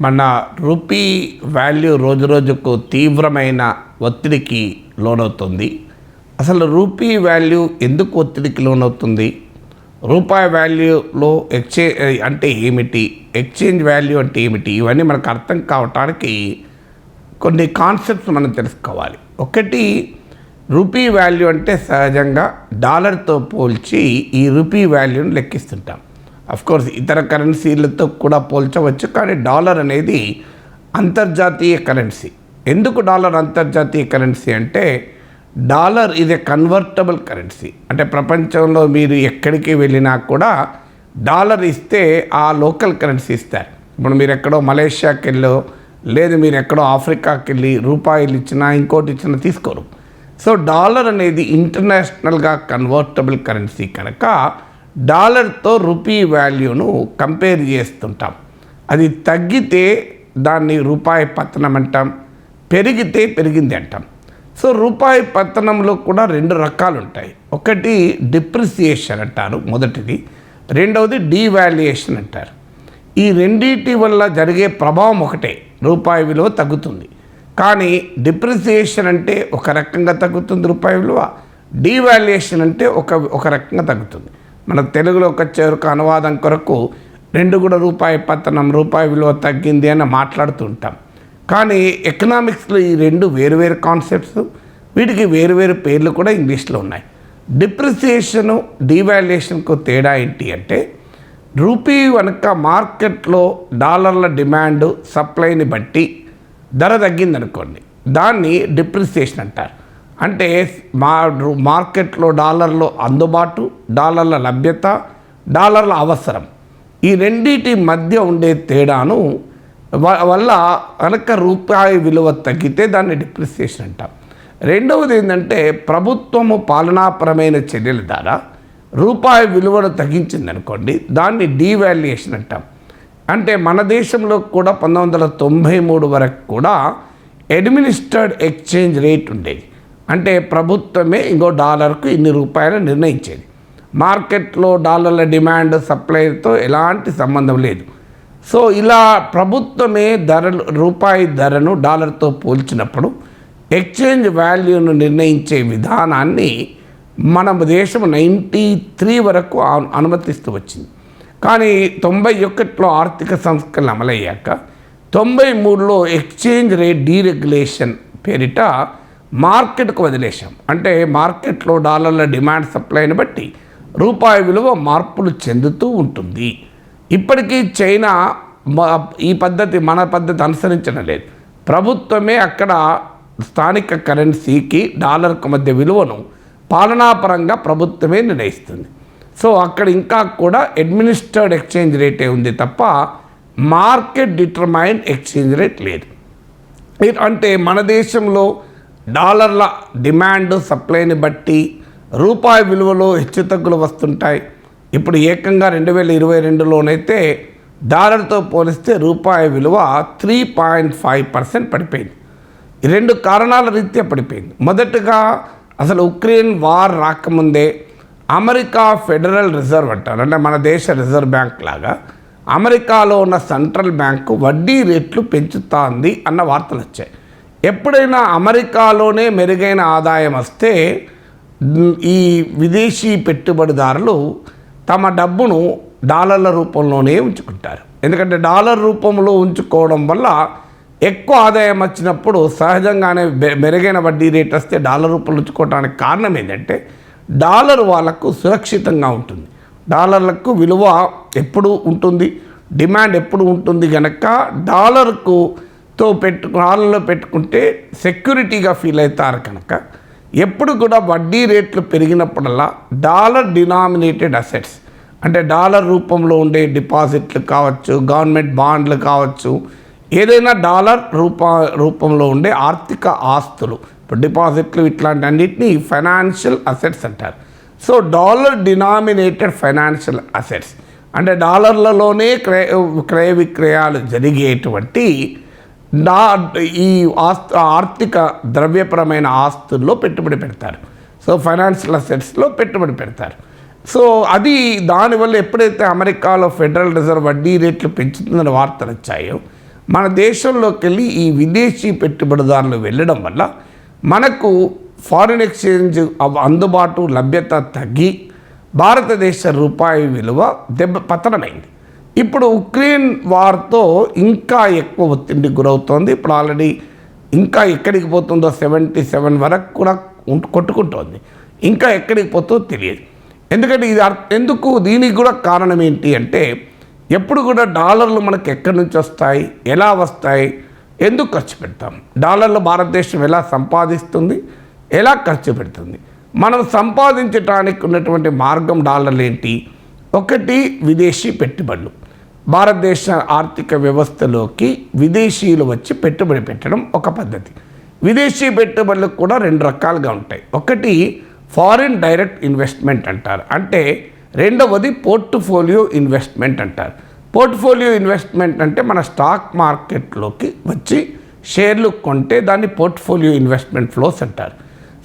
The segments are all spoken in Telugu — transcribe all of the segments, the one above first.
మన రూపీ వాల్యూ రోజు రోజుకు తీవ్రమైన ఒత్తిడికి లోనవుతుంది. అసలు రూపీ వాల్యూ ఎందుకు ఒత్తిడికి లోనవుతుంది? రూపాయి వాల్యూలో ఎక్స్చేంజ్ అంటే ఏమిటి? ఎక్స్చేంజ్ వాల్యూ అంటే ఏమిటి? ఇవన్నీ మనకు అర్థం కావటానికి కొన్ని కాన్సెప్ట్స్ మనం తెలుసుకోవాలి. ఒకటి రూపీ వాల్యూ అంటే సహజంగా డాలర్తో పోల్చి ఈ రూపీ వాల్యూని లెక్కిస్తుంటాం. కోర్స్ ఇతర కరెన్సీలతో కూడా పోల్చవచ్చు కానీ డాలర్ అనేది అంతర్జాతీయ కరెన్సీ ఎందుకు డాలర్ అంతర్జాతీయ కరెన్సీ అంటే డాలర్ ఇది కన్వర్టబుల్ కరెన్సీ అంటే ప్రపంచంలో మీరు ఎక్కడికి వెళ్ళినా కూడా డాలర్ ఇస్తే ఆ లోకల్ కరెన్సీ ఇస్తారు. ఇప్పుడు మీరు ఎక్కడో మలేషియాకి వెళ్ళో లేదు మీరు ఎక్కడో ఆఫ్రికాకి వెళ్ళి రూపాయలు ఇచ్చినా ఇంకోటి ఇచ్చినా తీసుకోరు. సో డాలర్ అనేది ఇంటర్నేషనల్గా కన్వర్టబుల్ కరెన్సీ కనుక డాలర్తో రూపీ వాల్యూను కంపేర్ చేస్తుంటాం. అది తగ్గితే దాన్ని రూపాయి పతనం అంటాం పెరిగితే పెరిగింది అంటాం. సో రూపాయి పతనంలో కూడా రెండు రకాలు ఉంటాయి ఒకటి డిప్రిసియేషన్ అంటారు మొదటిది రెండవది డీవాల్యుయేషన్ అంటారు. ఈ రెండింటి వల్ల జరిగే ప్రభావం ఒకటే రూపాయి విలువ తగ్గుతుంది. కానీ డిప్రిసియేషన్ అంటే ఒక రకంగా తగ్గుతుంది రూపాయి విలువ డీవాల్యుయేషన్ అంటే ఒక ఒక రకంగా తగ్గుతుంది. మన తెలుగులోకి ఒక ఒక అనువాదం కొరకు రెండు కూడా రూపాయి పతనం రూపాయి విలువ తగ్గింది అని మాట్లాడుతూ ఉంటాం. కానీ ఎకనామిక్స్లో ఈ రెండు వేరువేరు కాన్సెప్ట్స్ వీటికి వేరువేరు పేర్లు కూడా ఇంగ్లీష్లో ఉన్నాయి. డిప్రిసియేషను డీవాల్యుయేషన్కు తేడా ఏంటి అంటే రూపీ కనుక మార్కెట్లో డాలర్ల డిమాండ్ సప్లైని బట్టి ధర తగ్గిందనుకోండి. దాన్ని డిప్రిసియేషన్ అంటారు. అంటే మా మార్కెట్లో డాలర్లు అందుబాటు డాలర్ల లభ్యత డాలర్ల అవసరం. ఈ రెండింటి మధ్య ఉండే తేడాను వల్ల కనుక రూపాయి విలువ తగ్గితే దాన్ని డిప్రిసియేషన్ అంటాం. రెండవది ఏంటంటే ప్రభుత్వము పాలనాపరమైన చర్యల ద్వారా రూపాయి విలువను తగ్గించింది అనుకోండి దాన్ని డీవాల్యుయేషన్ అంటాం. అంటే మన దేశంలో కూడా పంతొమ్మిది వందల తొంభై మూడు వరకు కూడా అడ్మినిస్టర్డ్ ఎక్స్చేంజ్ రేట్ ఉండేది. అంటే ప్రభుత్వమే ఇంకో డాలర్కు ఇన్ని రూపాయలు నిర్ణయించేది. మార్కెట్లో డాలర్ల డిమాండ్ సప్లైతో ఎలాంటి సంబంధం లేదు. సో ఇలా ప్రభుత్వమే ధరలు రూపాయి ధరను డాలర్తో పోల్చినప్పుడు ఎక్స్చేంజ్ వాల్యూను నిర్ణయించే విధానాన్ని మన దేశం నైంటీ త్రీ వరకు అనుమతిస్తూ వచ్చింది. కానీ తొంభై ఒకటిలో ఆర్థిక సంస్కరణలు అమలయ్యాక తొంభై మూడులో ఎక్స్చేంజ్ రేట్ డీరెగ్యులేషన్ పేరిట మార్కెట్కు వదిలేశాం. అంటే మార్కెట్లో డాలర్ల డిమాండ్ సప్లైని బట్టి రూపాయి విలువ మార్పులు చెందుతూ ఉంటుంది. ఇప్పటికీ చైనా ఈ పద్ధతి మన పద్ధతి అనుసరించడం లేదు. ప్రభుత్వమే అక్కడ స్థానిక కరెన్సీకి డాలర్కు మధ్య విలువను పాలనాపరంగా ప్రభుత్వమే నిర్ణయిస్తుంది. సో అక్కడ ఇంకా కూడా అడ్మినిస్టర్డ్ ఎక్స్చేంజ్ రేటే ఉంది తప్ప మార్కెట్ డిటర్మైన్ ఎక్స్చేంజ్ రేట్ లేదు. అంటే మన దేశంలో డాలర్ల డిమాండ్ సప్లైని బట్టి రూపాయి విలువలో హెచ్చుతగ్గులు వస్తుంటాయి. ఇప్పుడు ఏకంగా రెండు వేల ఇరవై రెండులోనైతే డాలర్తో పోలిస్తే రూపాయి విలువ త్రీ పాయింట్ ఫైవ్ పర్సెంట్ పడిపోయింది. రెండు కారణాల రీత్యా పడిపోయింది. మొదటగా అసలు ఉక్రెయిన్ వార్ రాకముందే అమెరికా ఫెడరల్ రిజర్వ్ అంటారు. అంటే మన దేశ రిజర్వ్ బ్యాంక్ లాగా అమెరికాలో ఉన్న సెంట్రల్ బ్యాంకు వడ్డీ రేట్లు పెంచుతోంది అన్న వార్తలు వచ్చాయి ఎప్పుడైనా అమెరికాలోనే మెరుగైన ఆదాయం వస్తే ఈ విదేశీ పెట్టుబడిదారులు తమ డబ్బును డాలర్ల రూపంలోనే ఉంచుకుంటారు. ఎందుకంటే డాలర్ రూపంలో ఉంచుకోవడం వల్ల ఎక్కువ ఆదాయం వచ్చినప్పుడు సహజంగానే మెరుగైన వడ్డీ రేట్ వస్తే డాలర్ రూపంలో ఉంచుకోవడానికి కారణం ఏంటంటే డాలర్ వాళ్ళకు సురక్షితంగా ఉంటుంది. డాలర్లకు విలువ ఎప్పుడు ఉంటుంది? డిమాండ్ ఎప్పుడు ఉంటుంది కనుక డాలర్కు తో పెట్టు డాలర్లో పెట్టుకుంటే సెక్యూరిటీగా ఫీల్ అవుతారు కనుక ఎప్పుడు కూడా వడ్డీ రేట్లు పెరిగినప్పుడల్లా డాలర్ డినామినేటెడ్ అసెట్స్ అంటే డాలర్ రూపంలో ఉండే డిపాజిట్లు కావచ్చు గవర్నమెంట్ బాండ్లు కావచ్చు ఏదైనా డాలర్ రూప రూపంలో ఉండే ఆర్థిక ఆస్తులు ఇప్పుడు డిపాజిట్లు ఇట్లాంటి అన్నిటినీ ఫైనాన్షియల్ అసెట్స్ అంటారు. So dollar denominated financial assets అంటే డాలర్లలోనే క్రయ క్రయ విక్రయాలు జరిగేటువంటి నా ఈ ఆస్తు ఆర్థిక ద్రవ్యపరమైన ఆస్తుల్లో పెట్టుబడి పెడతారు. సో ఫైనాన్షియల్ అసెట్స్లో పెట్టుబడి పెడతారు. సో అది దానివల్ల ఎప్పుడైతే అమెరికాలో ఫెడరల్ రిజర్వ్ వడ్డీ రేట్లు పెంచుతుందని వార్తలు వచ్చాయో మన దేశంలోకి వెళ్ళి ఈ విదేశీ పెట్టుబడిదారులు వెళ్ళడం వల్ల మనకు ఫారిన్ ఎక్స్చేంజ్ అందుబాటు లభ్యత తగ్గి భారతదేశ రూపాయి విలువ దెబ్బ పతనమైంది. ఇప్పుడు ఉక్రెయిన్ వార్తో ఇంకా ఎక్కువ ఒత్తిడికి గురవుతోంది. ఇప్పుడు ఆల్రెడీ ఇంకా ఎక్కడికి పోతుందో సెవెంటీ సెవెన్ వరకు కూడా కొట్టుకుంటోంది. ఇంకా ఎక్కడికి పోతుందో తెలియదు. ఎందుకంటే ఇది ఎందుకు దీనికి కూడా కారణం ఏంటి అంటే ఎప్పుడు కూడా డాలర్లు మనకు ఎక్కడి నుంచి వస్తాయి ఎలా వస్తాయి ఎందుకు ఖర్చు పెడతాం? డాలర్లు భారతదేశం ఎలా సంపాదిస్తుంది ఎలా ఖర్చు పెడుతుంది? మనం సంపాదించడానికి ఉన్నటువంటి మార్గం డాలర్లు ఏంటి? ఒకటి విదేశీ పెట్టుబడులు. భారతదేశ ఆర్థిక వ్యవస్థలోకి విదేశీయులు వచ్చి పెట్టుబడి పెట్టడం ఒక పద్ధతి. విదేశీ పెట్టుబడులు కూడా రెండు రకాలుగా ఉంటాయి. ఒకటి ఫారిన్ డైరెక్ట్ ఇన్వెస్ట్మెంట్ అంటారు. అంటే రెండవది పోర్ట్ఫోలియో ఇన్వెస్ట్మెంట్ అంటారు. పోర్ట్ఫోలియో ఇన్వెస్ట్మెంట్ అంటే మన స్టాక్ మార్కెట్లోకి వచ్చి షేర్లు కొంటే దాన్ని పోర్ట్ఫోలియో ఇన్వెస్ట్మెంట్ ఫ్లోస్ అంటారు.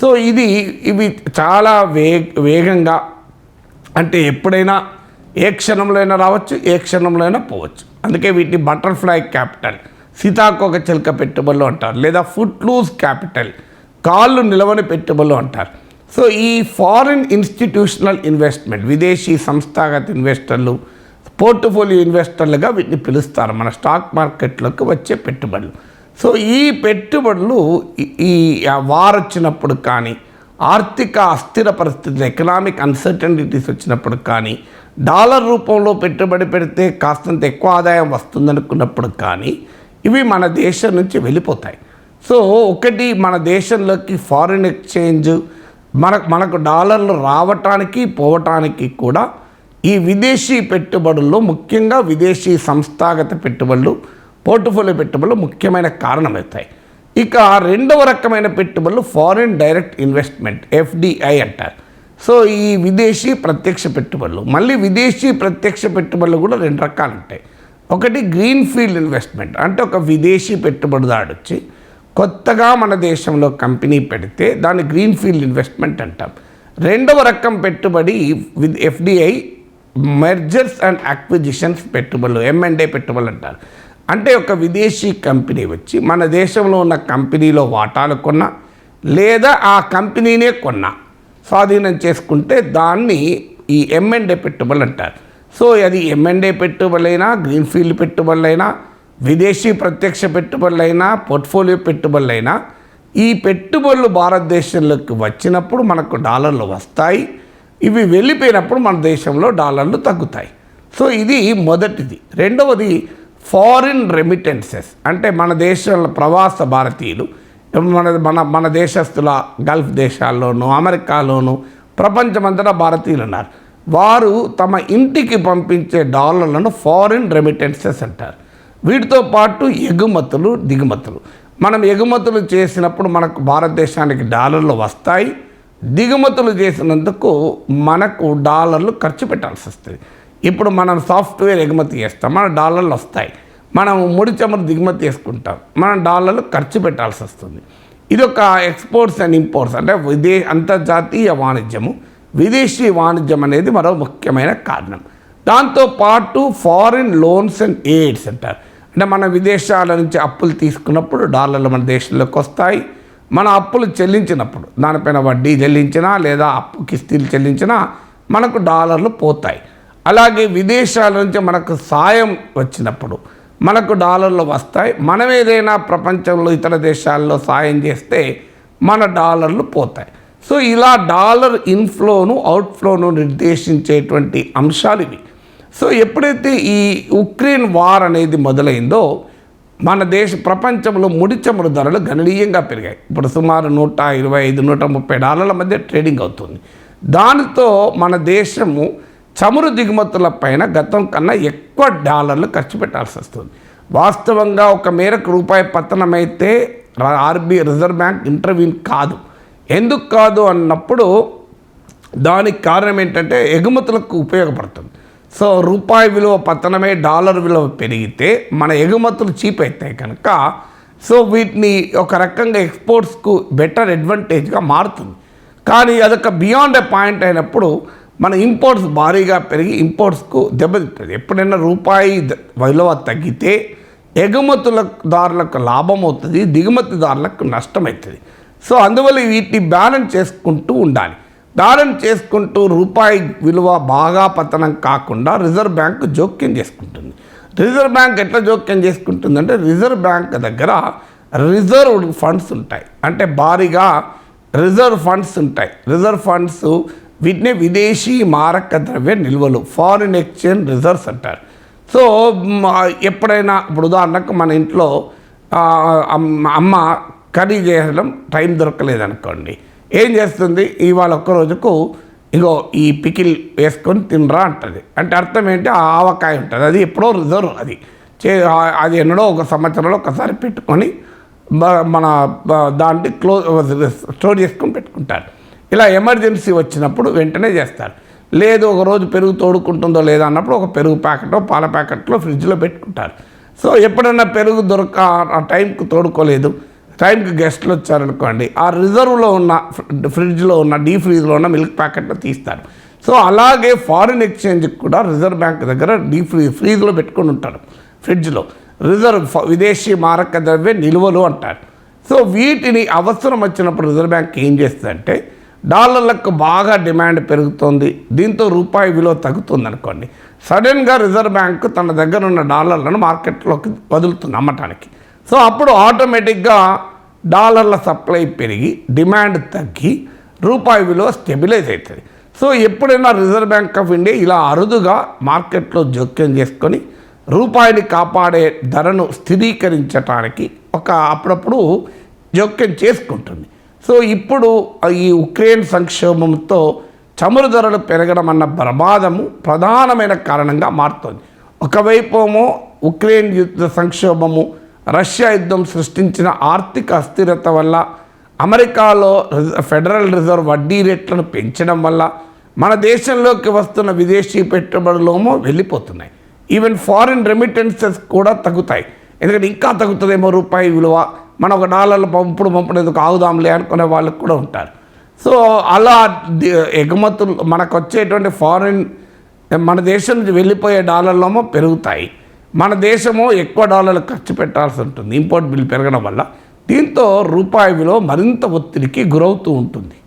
సో ఇది ఇవి చాలా వే వేగంగా అంటే ఎప్పుడైనా ఏ క్షణంలో అయినా రావచ్చు ఏ క్షణంలో అయినా పోవచ్చు. అందుకే వీటిని బటర్ఫ్లై క్యాపిటల్ సీతాకోక చిలుక పెట్టుబడులు అంటారు లేదా ఫుట్ లూజ్ క్యాపిటల్ కాళ్ళు నిలవని పెట్టుబడులు అంటారు. సో ఈ ఫారిన్ ఇన్స్టిట్యూషనల్ ఇన్వెస్ట్మెంట్ విదేశీ సంస్థాగత ఇన్వెస్టర్లు పోర్ట్ఫోలియో ఇన్వెస్టర్లుగా వీటిని పిలుస్తారు మన స్టాక్ మార్కెట్లోకి వచ్చే పెట్టుబడులు. సో ఈ పెట్టుబడులు ఈ- వారొచ్చినప్పుడు వచ్చినప్పుడు కానీ ఆర్థిక అస్థిర పరిస్థితులు ఎకనామిక్ అన్సర్టనిటీస్ వచ్చినప్పుడు కానీ డాలర్ రూపంలో పెట్టుబడి పెడితే కాస్తంత ఎక్కువ ఆదాయం వస్తుందనుకున్నప్పుడు కానీ ఇవి మన దేశం నుంచి వెళ్ళిపోతాయి. సో ఒకటి మన దేశంలోకి ఫారిన్ ఎక్స్చేంజ్ మన మనకు డాలర్లు రావటానికి పోవటానికి కూడా ఈ విదేశీ పెట్టుబడుల్లో ముఖ్యంగా విదేశీ సంస్థాగత పెట్టుబడులు పోర్ట్ఫోలియో పెట్టుబడులు ముఖ్యమైన కారణమవుతాయి. ఇక రెండవ రకమైన పెట్టుబడులు ఫారిన్ డైరెక్ట్ ఇన్వెస్ట్మెంట్ ఎఫ్డిఐ అంటారు. సో ఈ విదేశీ ప్రత్యక్ష పెట్టుబడులు మళ్ళీ విదేశీ ప్రత్యక్ష పెట్టుబడులు కూడా రెండు రకాలు ఉంటాయి. ఒకటి గ్రీన్ ఫీల్డ్ ఇన్వెస్ట్మెంట్ అంటే ఒక విదేశీ పెట్టుబడిదారు వచ్చి కొత్తగా మన దేశంలో కంపెనీ పెడితే దాన్ని గ్రీన్ ఫీల్డ్ ఇన్వెస్ట్మెంట్ అంటాం. రెండవ రకం పెట్టుబడి with FDI mergers and acquisitions పెట్టుబడులు ఎంఎండే పెట్టుబడులు అంటారు. అంటే ఒక విదేశీ కంపెనీ వచ్చి మన దేశంలో ఉన్న కంపెనీలో వాటాలు కొన్నా లేదా ఆ కంపెనీనే కొన్నా స్వాధీనం చేసుకుంటే దాన్ని ఈ ఎంఎండే పెట్టుబడులు అంటారు. సో అది ఎంఎండే పెట్టుబడులైనా గ్రీన్ఫీల్డ్ పెట్టుబడులైనా విదేశీ ప్రత్యక్ష పెట్టుబడులైనా పోర్ట్ఫోలియో పెట్టుబడులైనా ఈ పెట్టుబడులు భారతదేశంలోకి వచ్చినప్పుడు మనకు డాలర్లు వస్తాయి. ఇవి వెళ్ళిపోయినప్పుడు మన దేశంలో డాలర్లు తగ్గుతాయి. సో ఇది మొదటిది. రెండవది ఫారిన్ రెమిటెన్సెస్ అంటే మన దేశంలో ప్రవాస భారతీయులు మన మన మన దేశస్తుల గల్ఫ్ దేశాల్లోనూ అమెరికాలోనూ ప్రపంచమంతటా భారతీయులు ఉన్నారు. వారు తమ ఇంటికి పంపించే డాలర్లను ఫారిన్ రెమిటెన్సెస్ అంటారు. వీటితో పాటు ఎగుమతులు దిగుమతులు. మనం ఎగుమతులు చేసినప్పుడు మనకు భారతదేశానికి డాలర్లు వస్తాయి. దిగుమతులు చేసినందుకు మనకు డాలర్లు ఖర్చు పెట్టాల్సి వస్తుంది. ఇప్పుడు మనం సాఫ్ట్వేర్ ఎగుమతి చేస్తాం మన డాలర్లు వస్తాయి. మనం ముడి చమురు దిగుమతి చేసుకుంటాం మనం డాలర్లు ఖర్చు పెట్టాల్సి వస్తుంది. ఇది ఒక ఎక్స్పోర్ట్స్ అండ్ ఇంపోర్ట్స్ అంటే విదే అంతర్జాతీయ వాణిజ్యము. విదేశీ వాణిజ్యం అనేది మరో ముఖ్యమైన కారణం. దాంతోపాటు ఫారిన్ లోన్స్ అండ్ ఎయిడ్స్ అంటారు. అంటే మన విదేశాల నుంచి అప్పులు తీసుకున్నప్పుడు డాలర్లు మన దేశంలోకి వస్తాయి. మన అప్పులు చెల్లించినప్పుడు దానిపైన వడ్డీ చెల్లించినా లేదా అప్పు కిస్తీలు చెల్లించినా మనకు డాలర్లు పోతాయి. అలాగే విదేశాల నుంచి మనకు సాయం వచ్చినప్పుడు మనకు డాలర్లు వస్తాయి. మనం ఏదైనా ప్రపంచంలో ఇతర దేశాల్లో సాయం చేస్తే మన డాలర్లు పోతాయి. సో ఇలా డాలర్ ఇన్ఫ్లోను అవుట్ఫ్లోను నిర్దేశించేటువంటి అంశాలు ఇవి. సో ఎప్పుడైతే ఈ ఉక్రెయిన్ వార్ అనేది మొదలైందో మన దేశ ప్రపంచంలో ముడి చమురు ధరలు గణనీయంగా పెరిగాయి. ఇప్పుడు సుమారు నూట ఇరవై ఐదు నూట ముప్పై డాలర్ల మధ్య ట్రేడింగ్ అవుతుంది. దానితో మన దేశము చమురు దిగుమతుల పైన గతం కన్నా ఎక్కువ డాలర్లు ఖర్చు పెట్టాల్సి వస్తుంది. వాస్తవంగా ఒక మేరకు రూపాయి పతనమైతే ఆర్బీఐ రిజర్వ్ బ్యాంక్ ఇంటర్వ్యూన్ కాదు. ఎందుకు కాదు అన్నప్పుడు దానికి కారణం ఏంటంటే ఎగుమతులకు ఉపయోగపడుతుంది. సో రూపాయి విలువ పతనమే డాలర్ విలువ పెరిగితే మన ఎగుమతులు చీప్ అవుతాయి కనుక సో వీటిని ఒక రకంగా ఎక్స్పోర్ట్స్కు బెటర్ అడ్వాంటేజ్గా మారుతుంది. కానీ అదొక బియాండ్ ఎ పాయింట్ అయినప్పుడు మన ఇంపోర్ట్స్ భారీగా పెరిగి ఇంపోర్ట్స్కు దెబ్బతింటుంది ఎప్పుడైనా రూపాయి విలువ తగ్గితే ఎగుమతులదారులకు లాభం అవుతుంది దిగుమతిదారులకు నష్టం అవుతుంది సో అందువల్ల వీటిని బ్యాలెన్స్ చేసుకుంటూ ఉండాలి. బ్యాలెన్స్ చేసుకుంటూ రూపాయి విలువ బాగా పతనం కాకుండా రిజర్వ్ బ్యాంక్ జోక్యం చేసుకుంటుంది. రిజర్వ్ బ్యాంక్ ఎట్లా జోక్యం చేసుకుంటుందంటే రిజర్వ్ బ్యాంక్ దగ్గర రిజర్వ్ ఫండ్స్ ఉంటాయి. అంటే భారీగా రిజర్వ్ ఫండ్స్ ఉంటాయి. రిజర్వ్ ఫండ్స్ వీటిని విదేశీ మారక ద్రవ్య నిల్వలు ఫారిన్ ఎక్స్చేంజ్ రిజర్వ్స్ అంటారు. సో ఎప్పుడైనా ఇప్పుడు ఉదాహరణకు మన ఇంట్లో అమ్మ- కర్రీ చేయడం టైం దొరకలేదనుకోండి. ఏం చేస్తుంది? ఇవాళ ఒక్క రోజుకు ఇగో ఈ పికిల్ వేసుకొని తినరా అంటుంది. అంటే అర్థం ఏంటి? ఆవకాయ ఉంటుంది. అది ఎప్పుడో రిజర్వ్ అది. చే అది ఎన్నడో ఒక సంవత్సరంలో ఒకసారి పెట్టుకొని మన దాంట్లో క్లోజ్ స్టోర్ చేసుకొని పెట్టుకుంటారు. ఇలా ఎమర్జెన్సీ వచ్చినప్పుడు వెంటనే చేస్తారు. లేదు ఒకరోజు పెరుగు తోడుకుంటుందో లేదా అన్నప్పుడు ఒక పెరుగు ప్యాకెటో పాల ప్యాకెట్లో ఫ్రిడ్జ్లో పెట్టుకుంటారు. సో ఎప్పుడన్నా పెరుగు దొరక ఆ టైంకి తోడుకోలేదు టైంకి గెస్ట్లు వచ్చారనుకోండి ఆ రిజర్వ్లో ఉన్న ఫ్రిడ్జ్లో ఉన్న డీ ఫ్రీజ్లో ఉన్న మిల్క్ ప్యాకెట్లో తీస్తారు. సో అలాగే ఫారిన్ ఎక్స్చేంజ్కి కూడా రిజర్వ్ బ్యాంక్ దగ్గర డీ ఫ్రీ ఫ్రీజ్లో పెట్టుకొని ఉంటారు ఫ్రిడ్జ్లో. రిజర్వ్ ఫ- విదేశీ మారక ద్రవ్య నిల్వలు అంటారు. సో వీటిని అవసరం వచ్చినప్పుడు రిజర్వ్ బ్యాంక్ ఏం చేస్తుందంటే డాలర్లకు బాగా డిమాండ్ పెరుగుతోంది. దీంతో రూపాయి విలువ తగ్గుతుంది అనుకోండి సడన్గా రిజర్వ్ బ్యాంక్ తన దగ్గర ఉన్న డాలర్లను మార్కెట్లోకి వదులుతుంది అమ్మటానికి. సో అప్పుడు ఆటోమేటిక్గా డాలర్ల సప్లై పెరిగి డిమాండ్ తగ్గి రూపాయి విలువ స్టెబిలైజ్ అవుతుంది. సో ఎప్పుడైనా రిజర్వ్ బ్యాంక్ ఆఫ్ ఇండియా ఇలా అరుదుగా మార్కెట్లో జోక్యం చేసుకొని రూపాయిని కాపాడే ధరను స్థిరీకరించడానికి ఒక అప్పుడప్పుడు జోక్యం చేసుకుంటుంది. సో ఇప్పుడు ఈ ఉక్రెయిన్ సంక్షోభంతో చమురు ధరలు పెరగడం అన్న ప్రమాదము ప్రధానమైన కారణంగా మారుతోంది. ఒకవైపుమో ఉక్రెయిన్ యుద్ధ సంక్షోభము రష్యా యుద్ధం సృష్టించిన ఆర్థిక అస్థిరత వల్ల అమెరికాలో రిజ- ఫెడరల్ రిజర్వ్ వడ్డీ రేట్లను పెంచడం వల్ల మన దేశంలోకి వస్తున్న విదేశీ పెట్టుబడులేమో వెళ్ళిపోతున్నాయి. ఈవెన్ ఫారిన్ రెమిటెన్సెస్ కూడా తగ్గుతాయి. ఎందుకంటే ఇంకా తగ్గుతుందేమో రూపాయి విలువ. మనం ఒక డాలర్లు పంపుడు పంపుడు ఎందుకు ఆగుదాంలే అనుకునే వాళ్ళకి కూడా ఉంటారు. సో అలా ఎగుమతులు మనకు వచ్చేటువంటి ఫారిన్ మన దేశం నుంచి వెళ్ళిపోయే డాలర్లేమో పెరుగుతాయి. మన దేశమో ఎక్కువ డాలర్లు ఖర్చు పెట్టాల్సి ఉంటుంది. ఇంపోర్ట్ బిల్ పెరగడం వల్ల. దీంతో రూపాయి విలువ మరింత ఒత్తిడికి గురవుతూ ఉంటుంది.